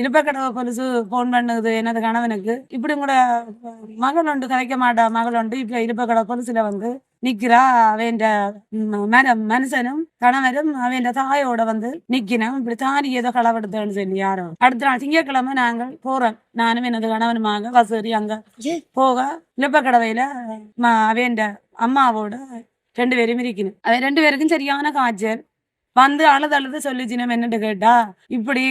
இழுப்பக்கடவை பொலிசு phone பண்ணுது. எனது கணவனுக்கு இப்படி கூட மகள் உண்டு கதைக்க மாட்டா மகள் உண்டு. இப்ப இழுப்பக்கடவை பொலிசுல வந்து நிக்கிறா அவன் மனுஷனும் கணவரும் அவன் தாயோட வந்து நிக்கணும் இப்படி தாலி ஏதோ களவெடுத்தேன்னு சொல்லி யாரோ. அடுத்த நாள் திங்கட்கிழமை நாங்கள் போறோம். நானும் எனது கணவனுமாக வசூரி அங்க போக இழுப்பக்கடவையில அவன் அம்மாவோட ரெண்டு பேரும் இருக்கணும் அவன் ரெண்டு பேருக்கும் சரியான காய்ச்சல். வந்து அழுது அழுது சொல்லிச்சு நம்ம என்னட்டு கேட்டா இப்படி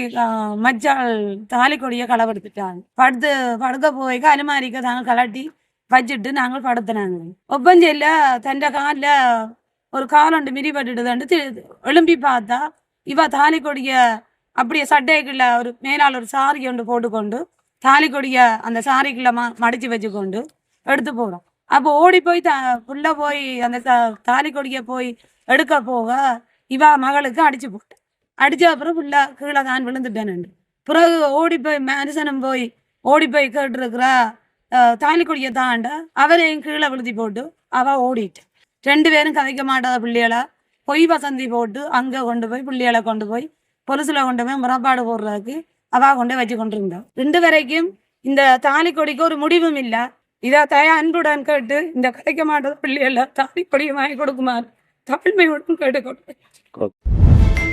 மச்சாள் தாலி கொடிய களவெடுத்துட்டாங்க படுத்து படுக்க போய் அலுமாரிக்க தாங்க கலட்டி வச்சுட்டு நாங்கள் படுத்தினாங்க. ஒப்பஞ்சல்ல தண்ட காலில் ஒரு காலண்டு மிதிப்பட்டுடுதாண்டு எழும்பி பார்த்தா இவ தாலி கொடிய அப்படியே சட்டைக்குள்ள ஒரு மேலால் ஒரு சாரி ஒன்று போட்டுக்கொண்டு தாலி கொடிய அந்த சாரிக்குள்ள ம மடிச்சு வச்சுக்கொண்டு எடுத்து போகிறோம் அப்போ ஓடி போய் த புள்ள போய் அந்த த- தாலி கொடிய போய் எடுக்க போக இவா மகளுக்கு அடிச்சு போட்டேன் அடிச்ச அப்புறம் பிள்ளை கீழே தான் விழுந்துட்டேன் பிறகு ஓடி போய் மனுஷனும் போய் ஓடி போய் கேட்டுருக்குறா தாலி கொடிய தாண்ட அவரையும் கீழே விழுதி போட்டு அவ ஓடிட்டு ரெண்டு பேரும் கதைக்க மாட்டாத பிள்ளைகளை பொய் வசந்தி போட்டு அங்கே கொண்டு போய் பிள்ளைகளை கொண்டு போய் பொலிசுல கொண்டு போய் முறப்பாடு போடுறதுக்கு அவா கொண்டு வச்சு கொண்டிருந்தோம் ரெண்டு வரைக்கும் இந்த தாலி கொடிக்கு ஒரு முடிவும் இல்லை இதை தய அன்புடன் கேட்டு இந்த கதைக்க மாட்டாத பிள்ளைகளை தாலி கொடியை வாங்கி கொடுக்குமாறு தமிழ்மையுடன் கேட்டு கொடுப்பேன் 그.